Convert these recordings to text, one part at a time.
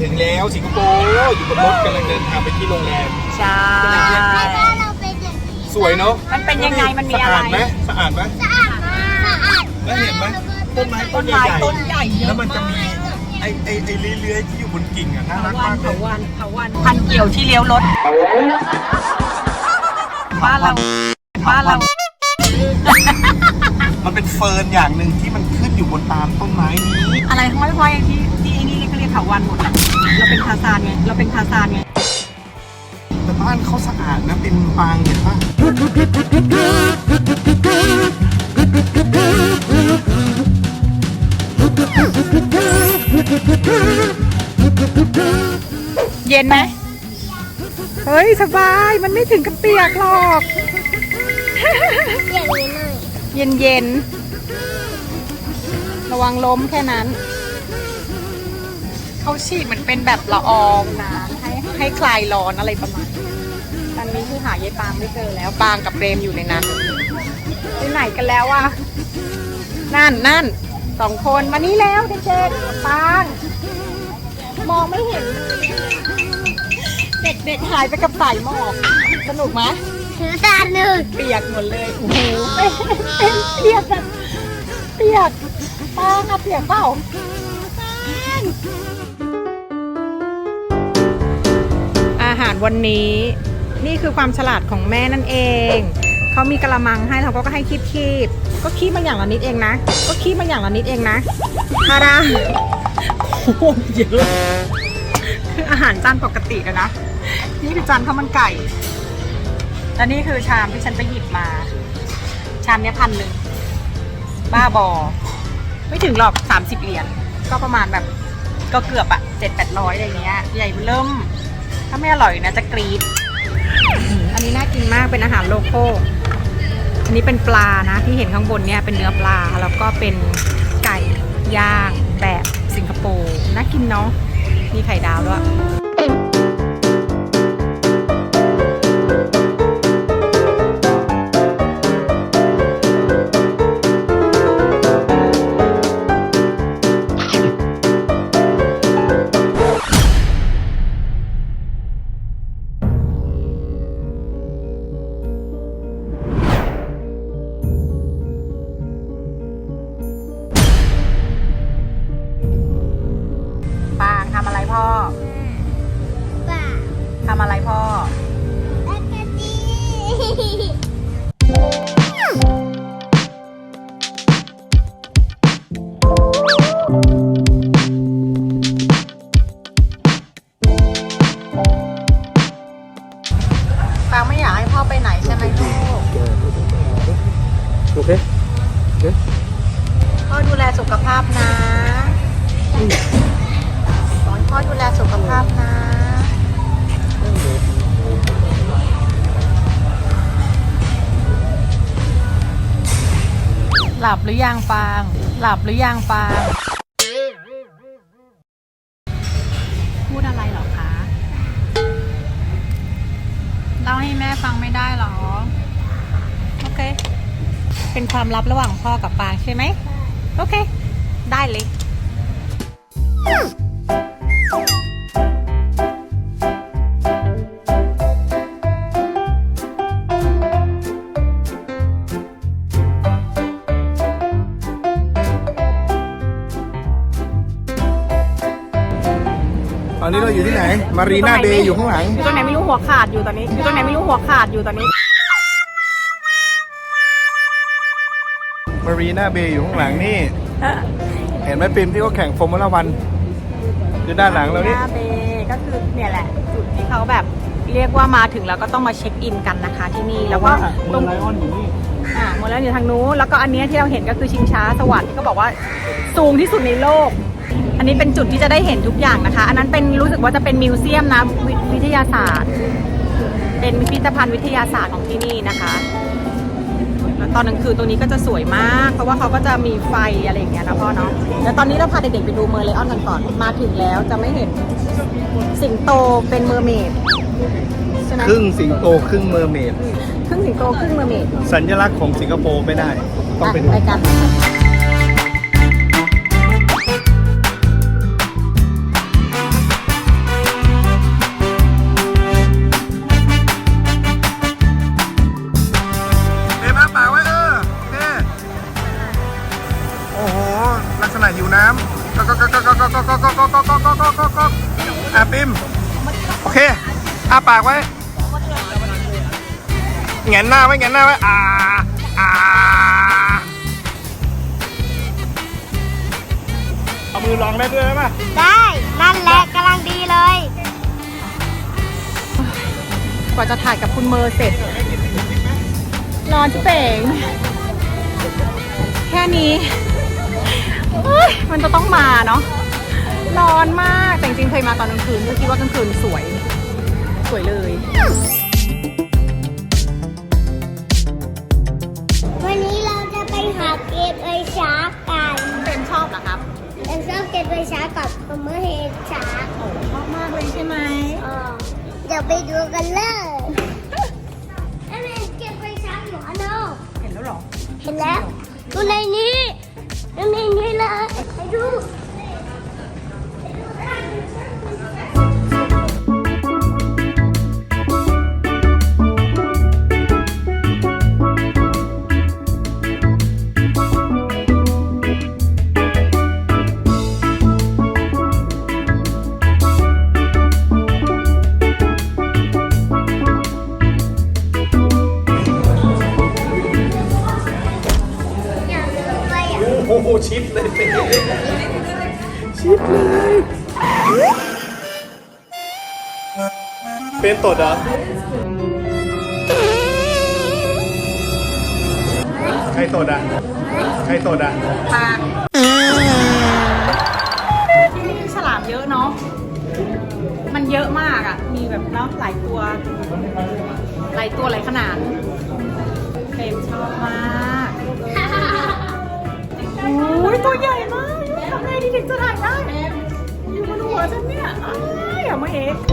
ถึงแล้วสิงคโปร์อยู่บนรถกำลังเดินทางไปที่โรงแรม ใช่ถ้าเราเป็นอย่างนี้สวยเนาะมันเป็นยังไงมันมีสะอะไรอาดไหมสะอาดไหมสะอาดมากสะอาดแล้วเห็นไหมต้นไม้ต้ต้นนใหไม้ญ่ต้นใหญ่เยๆแล้วอะมันจะมากมีไอ้ไอ้ไอ้เลื้อยๆที่อยู่บนกิ่งอะน่ารักวันมากเลเผายวันเผาวันพันเกี่ยวที่เลี้ยวรถบ้านเราบ้านเรามันเป็นเฟิร์นอย่างหนึ่งที่มันขึ้นอยู่บนตามต้นไม้นี้อะไรห้อยห้อยๆที่ที่ไอ้นี่ก็เรียกเถาวันหมดอะเราเป็นทาซานไงเราเป็นทาซานไงแต่บ้านเขาสะอาดนะเป็นปางเห็นปะเย็นไหมเฮ้ย สบายมันไม่ถึงกับเปียกหรอกอย่างนี้หน่อยเย็นเย็นๆระวังล้มแค่นั้น เขาฉีดเหมือนเป็นแบบละอองน้ำให้ให้คลายร้อนอะไรประมาณนี้ตอนนี้คือหายายปางไม่เจอแล้วปางกับเรมอยู่ในนั้นไปไหนกันแล้วอะนั่นนั่นสองคนมานี่แล้วเด็กๆปาง มองไม่เห็นเลยเด็กๆหายไปกับสายหมอกสนุกไหมถือตาหนึ่งเปียกหมดเลยโอ้โหเป็นเปียกแบบเปียกปาค่ะเปียกเปล่า หารวันนี้ นี่คือความฉลาดของแม่นั่นเอง เขามีกระมังให้เราก็ให้คีบคีบๆก็คีบมาอย่างละนิดเองนะ ก็คีบมาอย่างละนิดเองนะทาราโคตรเยอะคืออาหารจานปกติอะนะ นี่คือจานข้าวมันไก่ และนี่คือชามที่ฉันไปหยิบมา ชามเนี้ยพันหนึ่งบ้าบอ ไม่ถึงหรอก30เหรียญ ก็ประมาณแบบก็เกือบอะเจ็ดแปดร้อยอะไรเงี้ย ใหญ่เริ่ม ถ้าไม่อร่อยนะจะกรีดอันนี้น่ากินมากเป็นอาหารโลโก้ อันนี้เป็นปลานะที่เห็นข้างบนเนี่ยเป็นเนื้อปลาแล้วก็เป็นไก่ย่างแบบสิงคโปร์น่ากินเนาะมีไข่ดาวด้วย อยากให้พ่อไปไหนใช่ไหมลูกโอเคพ่อดูแลสุขภาพนะขอให้พ่อดูแลสุขภาพนะหลับหรือยังปาง หลับหรือยังปาง เป็นความลับระหว่างพ่อกับปางใช่ไหม โอเค ได้เลย ตอนนี้เราอยู่ที่ไหน มารีนาเบย์อยู่ข้างหลัง อยู่ตรงไหนไม่รู้หัวขาดอยู่ตอนนี้ อยู่ตรงไหนไม่รู้หัวขาดอยู่ตอนนี้ มารีนาเบย์อยู่ข้างหลังนี่เออเห็นไหมปิมที่เขาแข่งฟอร์มูล่าวัน คือด้านหลังเรานี่หน้าเบก็คือเนี่ยแหละ จุดที่เขาแบบเรียกว่ามาถึงแล้วก็ต้องมาเช็คอินกันนะคะที่นี่แล้วก็ตรงไลออนอยู่นี่อ่าหมดแล้วอยู่ทางนู้นแล้วก็อันเนี้ยที่เราเห็นก็คือชิงช้าสวรรค์ที่เขาบอกว่าสูงที่สุดในโลก อันนี้เป็นจุดที่จะได้เห็นทุกอย่างนะคะ อันนั้นเป็นรู้สึกว่าจะเป็นมิวเซียมนะววิทยาศาสตร์ เป็นพิพิธภัณฑ์วิทยาศาสตร์ของที่นี่นะคะแล้ว ตอนกลางคืนตรงนี้ก็จะสวยมาก เพราะว่าเขาก็จะมีไฟอะไรอย่างเงี้ยนะพ่อเนาะแล้วตอนนี้เราพาเด็กๆไปดูเมอร์เลออนกันก่อนมาถึงแล้วจะไม่เห็นสิงโตเป็นเมอร์เมดใช่ไหมครึ่งสิงโตครึ่งเมอร์เมดครึ่งสิงโตครึ่งเมอร์เมดสัญลักษณ์ของสิงคโปร์ไม่ได้ ต้องไปดูไปกัน อเคอ้าปากไว้แหงนหน้าไว้แหงนหน้าไว้อ่าอ่าเอามือลองได้ด้วยไหมได้ นั่นแหละกำลังดีเลย กว่าจะถ่ายกับคุณเมอร์เสร็จร้อนชิเป่ง แค่นี้เฮ้ยมันจะต้องมาเนาะร้อนมากแต่จริงๆเคยมาตอนกลางคืนก็คิดว่ากลางคืนสวย สวยเลย วันนี้เราจะไปหาเกตไอชาร์กกันเป็นชอบเหรอครับเราชอบเกตไอชาร์กกับคอมเมอร์เฮดชาร์กชอบมากเลยใช่ไหมเดี๋ยวไปดูกันเลยอันนี้เกตไอชาร์กอยู่อันนอกเห็นแล้วเหรอ เห็นแล้วดูในนี้ดูในนี้เลยไปดู ชิดเลยชิดเลยเป็นตดเหรอใครตดอะใครตดอะปลาที่นี่ฉลามเยอะเนาะมันเยอะมากอะ มีแบบเนาะหลายตัว หลายตัวหลายขนาด อย่ามาเอก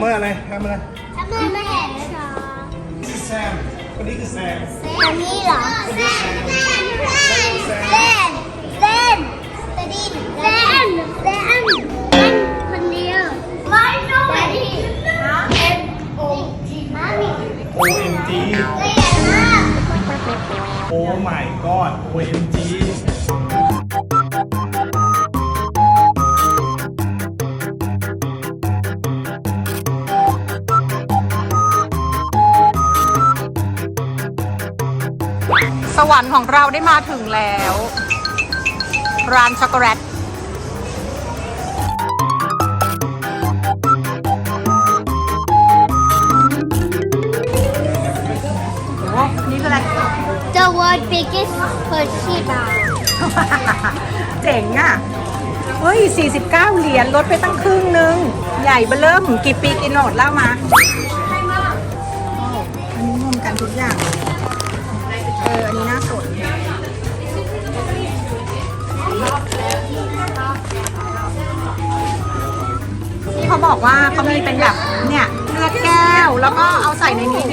เมอร์อะไรแฮมอะไรทำไมไม่เห็นเหรอนี่คือแซมคนนี้คือแซมอันนี้เหรอเส้นเส้นเส้นเส้นเส้นเส้นเส้นคนเดียวไม่รู้ไหมเอ็นโอจีมามี OMG ละเอียดมากโอ้ my god OMG สวรรค์ของเราได้มาถึงแล้ว ร้านช็อกโกแลตโอ้นี่คืออะไร The world biggest Hershey bar เจ๋งอะ เฮ้ย 49 เหรียญลดไปตั้งครึ่งนึง ใหญ่เบ้อเริ่ม กี่ปีกินหมดเล่ามาทุกอย่างเลยเอออันนี้น่าสนที่เขาบอกว่าเขามีเป็นแบบเนี่ยเลือกแก้วแล้วก็เอาใส่ในนี้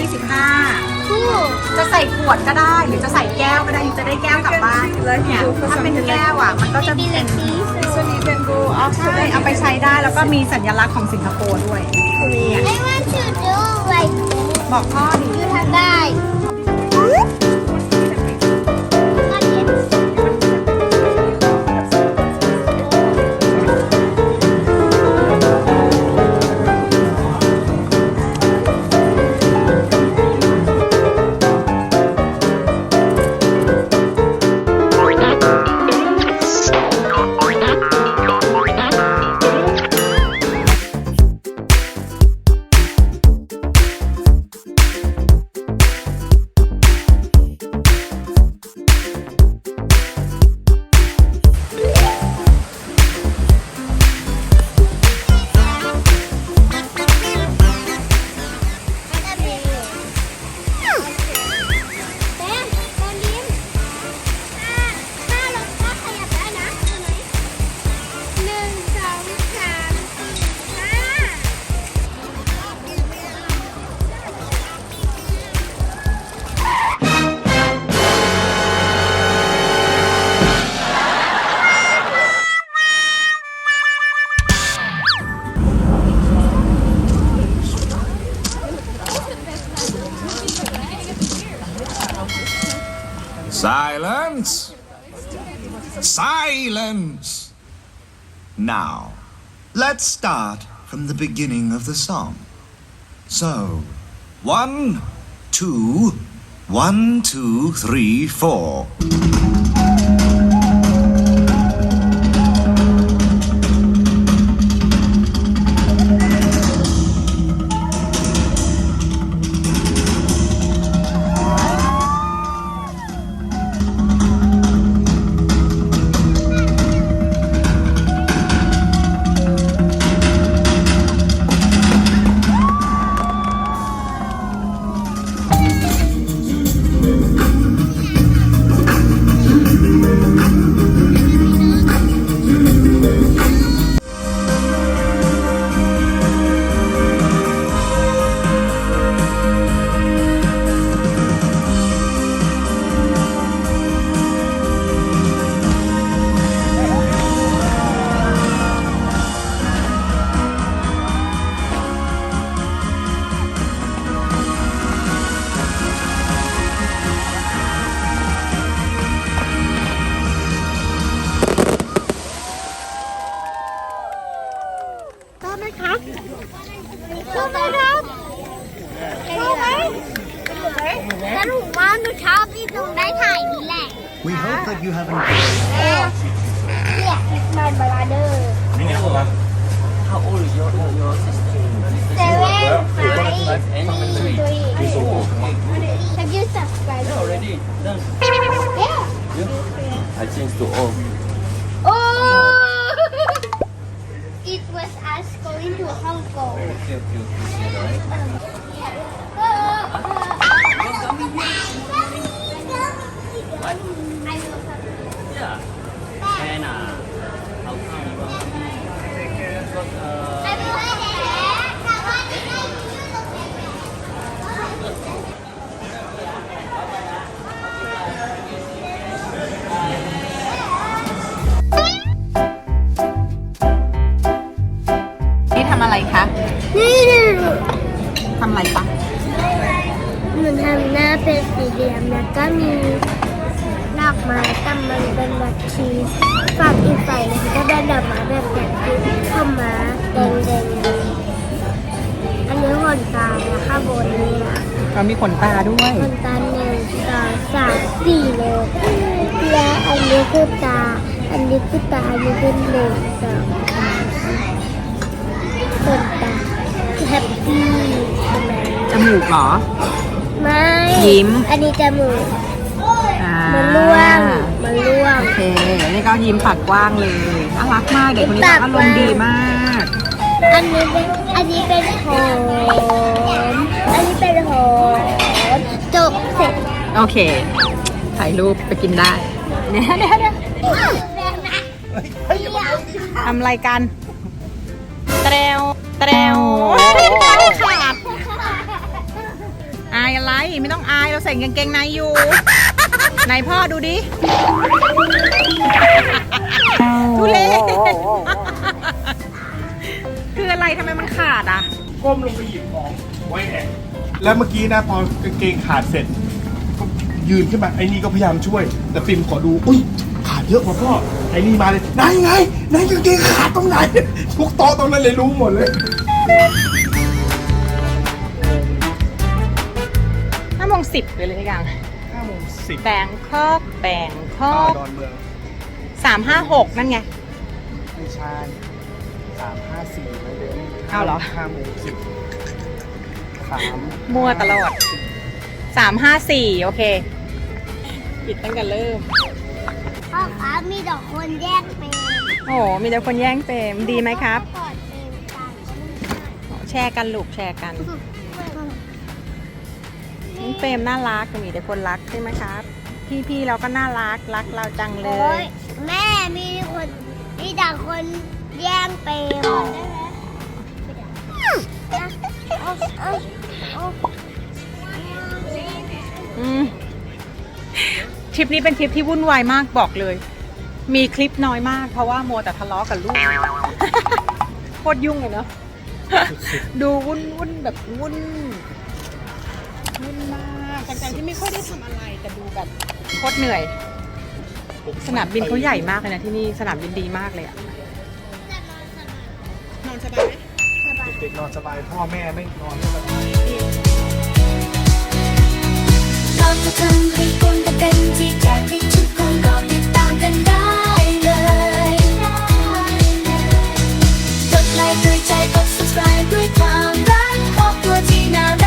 25คู่จะใส่ขวดก็ได้หรือจะใส่แก้วก็ได้จะได้แก้วกลับบ้านเนี่ยถ้าเป็นแก้วอะมันก็จะเป็นสี so you can go up ใช่เอาไปใช้ได้แล้วก็มีสัญลักษณ์ของสิงคโปร์ด้วยเนี่ย I want to do like บอกพ่อดิ you have that. Not Silence! Silence! Now, let's start from the beginning of the song. So, one, two, one, two, three, four. Yeah. yeah. I changed to off. ก็มีดอกไม้แต่มันเป็นแบบชีสฝั่งอีกฝ่ายนึงก็เป็นดอกไม้แบบแบบชีสเข้ามาแดงๆอันนี้ขนตาแล้วข้างบนนี่ยเรามีขนตาด้วยขนตาหนึ่งสองสามสี่เลยและอันนี้คือตา อันนี้คือตาอันนี้เป็นหนึ่งสองสามขนตาแฮปปี้จมูกเหรอ ไม่ยิ้ม อันนี้จมูกอ่ามันร่วงมันร่วง โอเคนี่ก็ยิ้มปากกว้างเลยน่ารักมากเด็กคนนี้ปาก อารกว้างมณ์ดีมากอันนี้เป็นอันนี้เป็นหอมอันนี้เป็นหอมโจโอเคถ่ายรูปไปกินได้เนี่ยเนี่ยเนี่ยแรงนะทำอะไรกันเตรวเตรวขาดอายอะไรไม่ต้องอายเราใส่กางเกงในอยู่ ไหนพ่อดูดิทุเล่คืออะไรทำไมมันขาดอะ ก้มลงไปหยิบของไว้แอบแล้วเมื่อกี้นะพอกางเกงขาดเสร็จก็ยืนขึ้นมาไอ้นี่ก็พยายามช่วย แต่ปิมขอดูอุ้ยขาดเยอะกว่าพ่อไอ้นี่มาเลยไหนไงไหนกางเกงขาดตรงไหนทุกโต๊ะตรงนั้นเลยรู้หมดเลย งสิบหรืออะไรสักอย่างห้าโมงสิบแบงคอกแบงคอกดอนเมืองสามห้าหกนั่นไง ไม่ใช่สามห้าสี่ไม่เลยเอาเหรอ ห้าโมงสิบสามมั่วตลอดสามห้าสี่โอเค ปิดตั้งแต่เริ่ม พ่อคะมีแต่คนแยกเป็นโอ้โหมีแต่คนแย่งเฟรมดีไหมครับ กอดเป็นต่างกันแชร์กันลูกแชร์กันนี่ เฟรมน่ารักมีแต่คนรักใช่ไหมครับ พี่ๆเราก็น่ารักรักเราจังเลโอ้ย ยแม่มีคนมีแต่คนแย่งเปรมได้ไหมเอาเอาเอาอืมทริปนี้เป็นทริปที่วุ่นวายมากบอกเลย มีคลิปน้อยมาก เพราะว่าโมวแต่ทะเลาะกับลูก โคตรยุ่งเลยเนาะ ดูวุ่นวุ่นแบบวุ่น นุ่นมากทั้งๆที่ไม่ค่อยได้ทำอะไรแต่ดูแบบโคตรเหนื่อย สนามบินเขาใหญ่มากเลยนะที่นี่สนามบินดีมากเลยอะนอนสบายเด็กๆนอนสบายพ่อแม่ไม่นอนไม่สบายเราจะทำให้คุณเป็นที่แจกที่ชุดคุณก็ติดตามกันได้เลยกดลค์ด้วใจกด subscribe ด้วยความรักครอบครัวที่น่ารัก